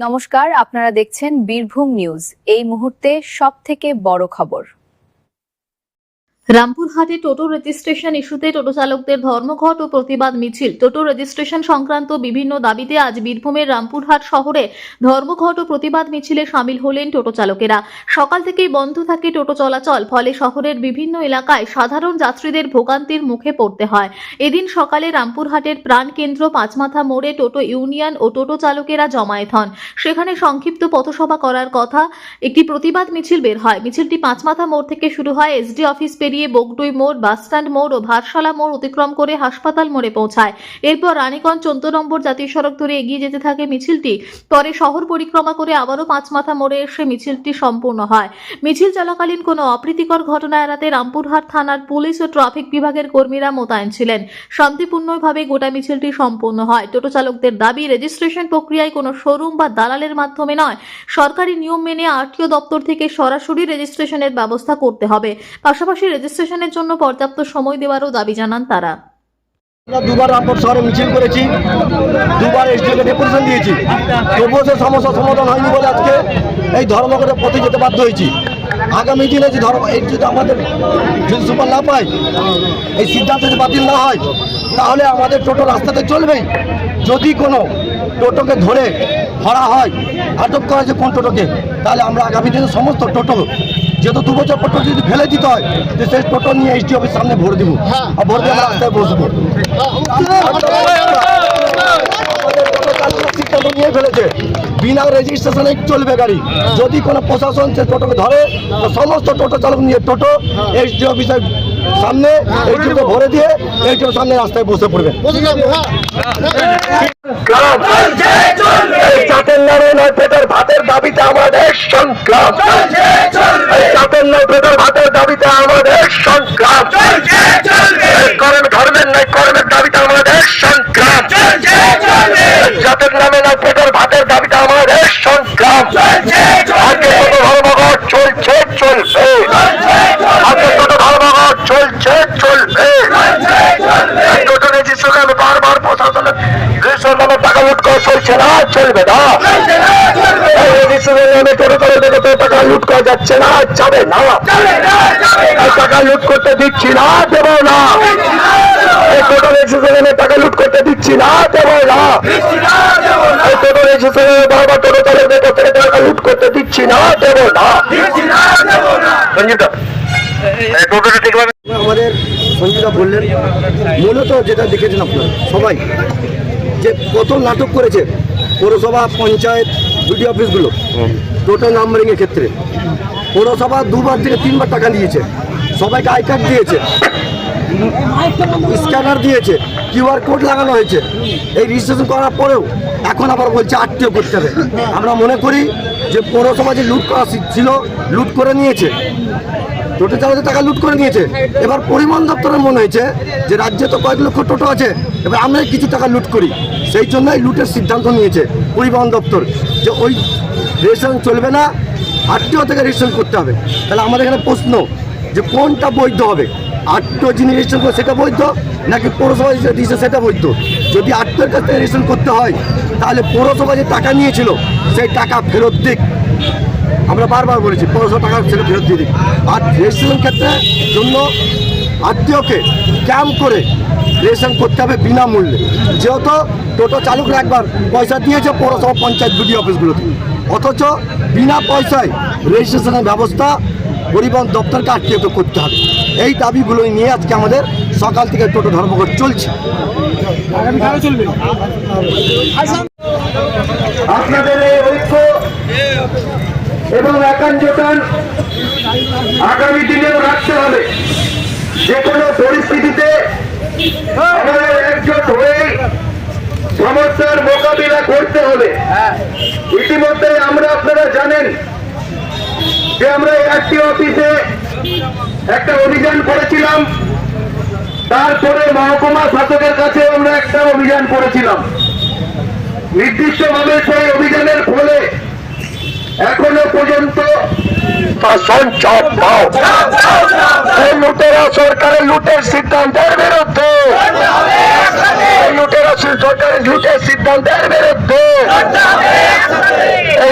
নমস্কার আপনারা দেখছেন বীরভূম নিউজ। এই মুহূর্তে সব থেকে বড় খবর। রামপুরহাটে টোটো রেজিস্ট্রেশন ইস্যুতে টোটো চালকদের ধর্মঘট ও প্রতিবাদ মিছিল। টোটো রেজিস্ট্রেশন সংক্রান্ত বিভিন্ন দাবিতে আজ বীরভূমের রামপুরহাট শহরে ধর্মঘট ও প্রতিবাদ মিছিলে সামিল হলেন টোটো চালকেরা। সকাল থেকেই বন্ধ থাকে টোটো চলাচল, ফলে শহরের বিভিন্ন এলাকায় সাধারণ যাত্রীদের ভোগান্তির মুখে পড়তে হয়। এদিন সকালে রামপুরহাটের প্রাণকেন্দ্র পাঁচমাথা মোড়ে টোটো ইউনিয়ন ও টোটো চালকেরা জমায়েত হন। সেখানে সংক্ষিপ্ত পথসভা করার কথা একটি প্রতিবাদ মিছিল বের হয়। মিছিলটি পাঁচমাথা মোড় থেকে শুরু হয় এসডি অফিস পেরিয়ে বগডুই মোড় বাসস্ট্যান্ড মোড় ও ভারসালা মোড় অতিক্রম করে হাসপাতাল মোড়ে পৌঁছায়। এরপর রানীগঞ্জ চোদ্দ নম্বর জাতীয় সড়ক ধরে এগিয়ে যেতে থাকে মিছিলটি। পরে শহর পরিক্রমা করে আবারও পাঁচমাথা মোড়ে এসে মিছিলটি সম্পূর্ণ হয়। মিছিল চলাকালীন কোনো অপ্রীতিকর ঘটনা এড়াতে রামপুরহাট থানার পুলিশ ও ট্রাফিক বিভাগের কর্মীরা মোতায়েন ছিলেন। শান্তিপূর্ণভাবে গোটা মিছিলটি সম্পূর্ণ হয়। টোটো চালকদের দাবি, রেজিস্ট্রেশন প্রক্রিয়ায় কোনো শোরুম বা দালালের মাধ্যমে নয়। সরকারি নিয়ম মেনে আরটিও দপ্তর থেকে সরাসরি রেজিস্ট্রেশনের ব্যবস্থা করতে হবে। পাশাপাশি রেজিস্ট্রেশনের জন্য পর্যাপ্ত সময় দেওয়ারও দাবি জানান তারা। আমরা দুবার রামপুর শহরে মিছিল করেছি, দুবার এসডিওকে ডেপুটেশন দিয়েছি। তবুও সে সমস্যা সমাধান হয়নি বলে আজকে এই ধর্মঘটের পথে যেতে বাধ্য হয়েছি। আগামী দিনে যে ধর্ম, এই যদি আমাদের যদি সুপার না পাই এই সিদ্ধান্ত যদি বাতিল না হয়, তাহলে আমাদের টোটো রাস্তাতে চলবেই যদি কোনো টোটোকে ধরে ধরা হয়, আটক করা হয়েছে কোন টোটোকে, তাহলে আমরা আগামী দিনে সমস্ত টোটো যেহেতু দু বছর পর টোটো যদি ফেলে দিতে হয়, তো সেই টোটো নিয়ে এসডি অফিস সামনে ভোট দিব। আর ভোট দিয়ে আমরা রাস্তায় বসবো। ফেলেছে বিনা রেজিস্ট্রেশনে চলবে গাড়ি। যদি কোনো প্রশাসন সে টোটোকে ধরে, তো সমস্ত টোটো চালক নিয়ে টোটো এইচডি অফিসের সামনে এইটুকু ভরে দিয়ে এইটুকু সামনে রাস্তায় বসে পড়বে। চাটের নামে নয় পেটের ভাতের দাবিতে আমাদের সংগ্রাম চাটের নয় পেটের ভাতের দাবিতে আমাদের সংগ্রাম। চলছে না, চলবে না। টাকা লুট করা যাচ্ছে না না। টাকা লুট করতে দিচ্ছি না না। টাকা লুট করতে দিচ্ছি না না। বারবার টাকা লুট করতে দিচ্ছি না না। আমাদের বললেন, মূলত যেটা দেখেছেন আপনারা, সবাই যে কত নাটক করেছে পৌরসভা পঞ্চায়েত বিডি অফিসগুলো। টোটাল নাম্বারিংয়ের ক্ষেত্রে। পৌরসভা দুবার থেকে তিনবার টাকা দিয়েছে। সবাইকে আই কার্ড দিয়েছে। স্ক্যানার দিয়েছে। কিউআর কোড লাগানো হয়েছে। এই রেজিস্ট্রেশন করার পরেও এখন আবার বলছে আটটিও করতে হবে। আমরা মনে করি যে পৌরসভা যে লুট করা ছিল লুট করে নিয়েছে। টোটো চালকের টাকা লুট করে নিয়েছে। এবার পরিবহন দপ্তরের মনে হয়েছে যে রাজ্যে তো কয়েক লক্ষ টোটো আছে, এবার আমরা কিছু টাকা লুট করি। সেই জন্যই লুটের সিদ্ধান্ত নিয়েছে পরিবহন দপ্তর যে ওই রেজিস্ট্রেশন চলবে না আটটিও থেকে রেজিস্ট্রেশন করতে হবে। তাহলে আমাদের এখানে প্রশ্ন যে কোনটা বৈধ হবে? আটটো যিনি রেজিস্ট্রেশন করে সেটা বৈধ, নাকি পৌরসভা দিয়েছে সেটা বৈধ? যদি আটটির কাছ থেকে রেজিস্ট্রেশন করতে হয়, তাহলে পৌরসভা যে টাকা নিয়েছিল, সেই টাকা ফেরত দিক। আমরা বারবার বলেছি পনেরোশো টাকা ছেলে ফেরত দিয়ে দিই আর রেজিস্ট্রেশন ক্ষেত্রে জন্য আত্মীয়কে ক্যাম্প করে রেজিস্ট্রেশন করতে হবে বিনামূল্যে। যেহেতু টোটো চালকরা একবার পয়সা দিয়েছে পৌরসভা পঞ্চায়েত বিডি অফিসগুলোতে। অথচ বিনা পয়সায় রেজিস্ট্রেশনের ব্যবস্থা পরিবহন দপ্তরকে আত্মীয়কে করতে হবে। এই দাবিগুলো নিয়ে আজকে আমাদের সকাল থেকে টোটো ধর্মঘট চলছে। আপনাদের এই ঐক্য এবং একাঞ্চতান আগামী দিনেও রাখতে হবে। যে কোনো পরিস্থিতিতে একজোট হয়ে সমস্যার মোকাবিলা করতে হবে। ইতিমধ্যে আমরা আপনারা জানেন যে আমরা একটি অফিসে একটা অভিযান করেছিলাম। তারপরে মহকুমা শাসকের কাছে আমরা একটা অভিযান করেছিলাম। নির্দিষ্টভাবে সেই অভিযানের ফলে এখনও পর্যন্ত শাসন চাপ দাও। এই লুটেরা সরকারের লুটের সিদ্ধান্তের বিরুদ্ধে। লুটেরা সরকারের লুটের সিদ্ধান্তের বিরুদ্ধে।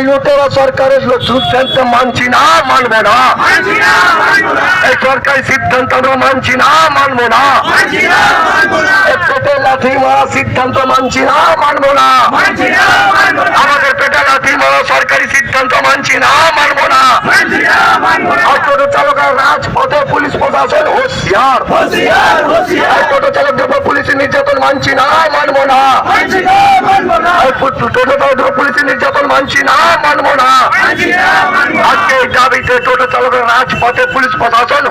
লুটেরা সরকারের সিদ্ধান্ত মানছি না, মানবো না। এই সরকারি সিদ্ধান্ত আমরা মানছি না, মানবো না। এই পেটে লাথি মারা সিদ্ধান্ত মানছি না, মানবো না। আমাদের পেটে লাথি মারা মানছি না, মানবো না। টোটো চালকের রাজপথে পুলিশ প্রশাসন হুঁশিয়ার। টোটো চালকদের উপর পুলিশের নির্যাতন মানছি না, মানবো না। পুলিশের নির্যাতন না না। টোটো চালকের রাজপথে পুলিশ প্রশাসন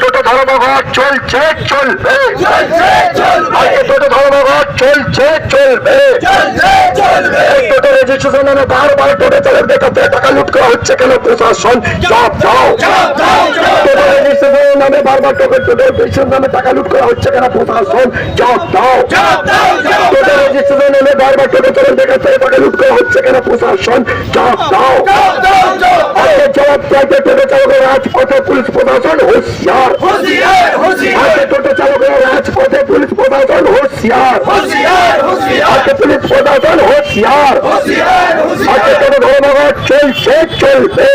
টোটো চলছে, চলবে। চলছে, চলবে। টোটো রেজিস্ট্রেশন নামে বারবার টোটো চালকদের কাছে টাকা লুট করা হচ্ছে কেন প্রশাসন জব দাও টোটো রেজিস্ট্রেশন নামে বারবার টোটো টোটো রেজিস্ট্রেশন নামে টাকা লুট করা হচ্ছে কেন প্রশাসন জব দাও টোটো রেজিস্ট্রেশন নামে বারবার টোটো চালকদের কাছে টাকা লুট করা হচ্ছে কেন প্রশাসন জব দাও জবাব চাইতে টোটো চালকের রাজপথে পুলিশ প্রশাসন হুঁশিয়ার আজকে টোটো চালকের রাজপথে পুলিশ প্রশাসন হুঁশিয়ার আজকে পুলিশ প্রশাসন টোটো ধর্মঘট চলছে চলবে।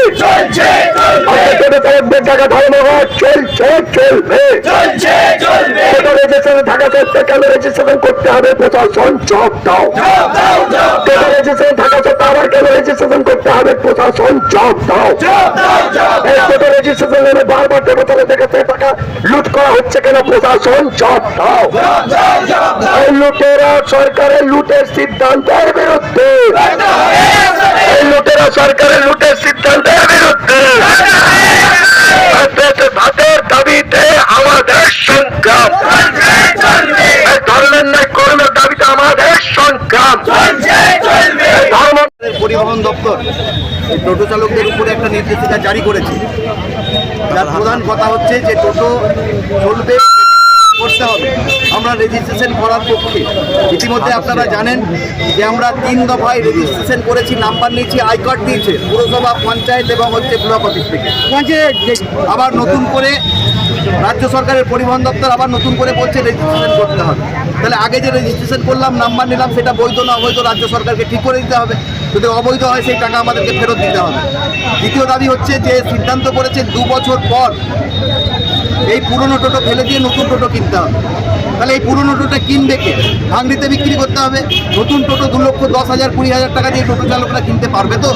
টাকা ধর্মঘট চলছে চলবে। টোটো রেজিস্ট্রেশন থাকা সত্ত্বে কেন রেজিস্ট্রেশন করতে হবে? প্রশাসন জব দাও। টোটো রেজিস্ট্রেশন থাকা সত্ত্বে আবার কেন রেজিস্ট্রেশন করতে হবে? প্রশাসন জব দাও। এই রেজিস্ট্রেশন নামে বারবার চালকদের টাকা লুট করা হচ্ছে কেন? প্রশাসন জব দাও। এই লুটেরা সরকারের লুটের সিদ্ধান্তের বিরুদ্ধে। লুটেরা সরকারের লুটের সিদ্ধান্তের বিরুদ্ধে ভাতের দাবিতে আমাদের সংগ্রাম। ধর্মের ন্যায় কর্মের দাবিতে আমাদের সংগ্রাম। পরিবহন দপ্তর টোটো চালকদের উপরে একটা নির্দেশিকা জারি করেছে। যার প্রধান কথা হচ্ছে যে টোটো চলবে হবে। আমরা রেজিস্ট্রেশন করার পক্ষে। ইতিমধ্যে আপনারা জানেন যে আমরা তিন দফায় রেজিস্ট্রেশন করেছি নাম্বার নিয়েছি, আই কার্ড দিয়েছে, পুরসভা, পঞ্চায়েত এবং হচ্ছে ব্লক অফিস থেকে। আবার নতুন করে রাজ্য সরকারের পরিবহন দপ্তর আবার নতুন করে বলছে রেজিস্ট্রেশন করতে হবে। তাহলে আগে যে রেজিস্ট্রেশন করলাম নাম্বার নিলাম, সেটা বৈধ না অবৈধ রাজ্য সরকারকে ঠিক করে দিতে হবে। যদি অবৈধ হয়, সেই টাকা আমাদেরকে ফেরত দিতে হবে। দ্বিতীয় দাবি হচ্ছে যে সিদ্ধান্ত করেছে, দু বছর পর এই পুরনো টোটো ফেলে দিয়ে নতুন টোটো কিনতে হবে। তাহলে এই পুরনো টোটো কিনবে কে? ভাঙড়িতে বিক্রি করতে হবে। নতুন টোটো দু লক্ষ, দশ হাজার, কুড়ি হাজার টাকা দিয়ে টোটো চালকরা কিনতে পারবে তো?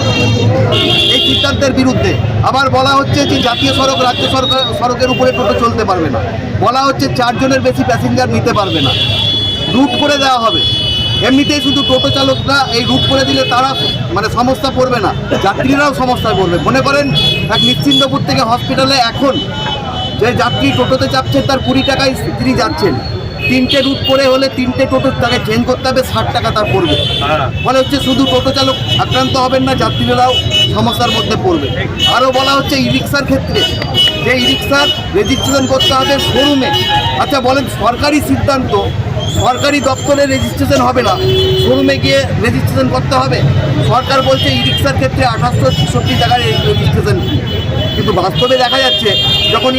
এই সিদ্ধান্তের বিরুদ্ধে। আবার বলা হচ্ছে যে জাতীয় সড়ক, রাজ্য সরকার সড়কের উপরে টোটো চলতে পারবে না। বলা হচ্ছে চারজনের বেশি প্যাসেঞ্জার নিতে পারবে না। রুট করে দেওয়া হবে। এমনিতেই শুধু টোটো চালকরা এই রুট করে দিলে তারা মানে সমস্যা পড়বে না। যাত্রীরাও সমস্যায় পড়বে। মনে করেন, এক নিশ্চিন্দপুর থেকে হসপিটালে এখন যে যাত্রী টোটোতে চাপছেন তার কুড়ি টাকায় তিনি যাচ্ছেন। তিনটে রুট করে হলে তিনটে টোটো তাকে চেঞ্জ করতে হবে ষাট টাকা তার পড়বে। ফলে হচ্ছে শুধু টোটো চালক আক্রান্ত হবেন না যাত্রীরাও সমস্যার মধ্যে পড়বে। আরও বলা হচ্ছে ই রিক্সার ক্ষেত্রে যে ই রিক্সার রেজিস্ট্রেশন করতে হবে শোরুমে আচ্ছা বলেন সরকারি সিদ্ধান্ত সরকারি দপ্তরে রেজিস্ট্রেশন হবে না শোরুমে গিয়ে রেজিস্ট্রেশন করতে হবে? সরকার বলছে ই রিক্সার ক্ষেত্রে আঠাশশো ছেষট্টি টাকার রেজিস্ট্রেশন ফি কিন্তু বাস্তবে দেখা যাচ্ছে যখন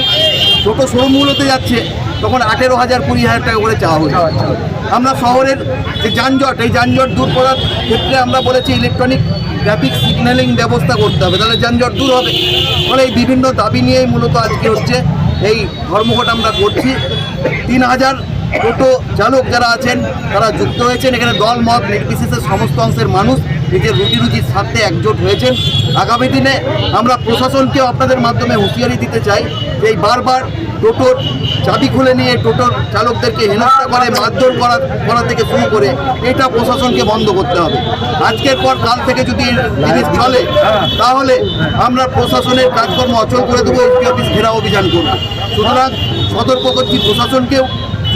ছোটো শোরুমগুলোতে যাচ্ছে তখন আঠেরো হাজার কুড়ি হাজার টাকা করে চাওয়া হচ্ছে। আমরা শহরের যে যানজট এই যানজট দূর করার ক্ষেত্রে আমরা বলেছি ইলেকট্রনিক ট্রাফিক সিগন্যালিং ব্যবস্থা করতে হবে। তাহলে যানজট দূর হবে। ফলে এই বিভিন্ন দাবি নিয়েই মূলত আজকে হচ্ছে এই ধর্মঘট আমরা করছি। তিন হাজার টোটো চালক যারা আছেন তারা যুক্ত হয়েছেন। এখানে দল মত নির্বিশেষে সমস্ত অংশের মানুষ নিজের রুটি রুজির স্বার্থে একজোট হয়েছেন আগামী দিনে আমরা প্রশাসনকেও আপনাদের মাধ্যমে হুঁশিয়ারি দিতে চাই যে এই বারবার টোটোর চাবি খুলে নিয়ে টোটোর চালকদেরকে হেনস্থা করে, মারধর করা করা থেকে শুরু করে এটা প্রশাসনকে বন্ধ করতে হবে। আজকের পর কাল থেকে যদি জিনিস চলে, তাহলে আমরা প্রশাসনের কাজকর্ম অচল করে দেবো, এসপি অফিস ঘেরাও অভিযান করব। সুতরাং সতর্ক করছি প্রশাসনকেও।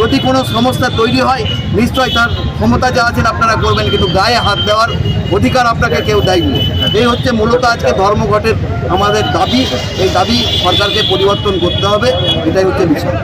যদি কোনো সমস্যা তৈরি হয় নিশ্চয় তার ক্ষমতা যা আছেন আপনারা করবেন, কিন্তু গায়ে হাত দেওয়ার অধিকার আপনাকে কেউ দেয়নি। এই হচ্ছে মূলত আজকে ধর্মঘটের আমাদের দাবি। এই দাবি সরকারকে পরিবর্তন করতে হবে, এটাই হচ্ছে বিষয়।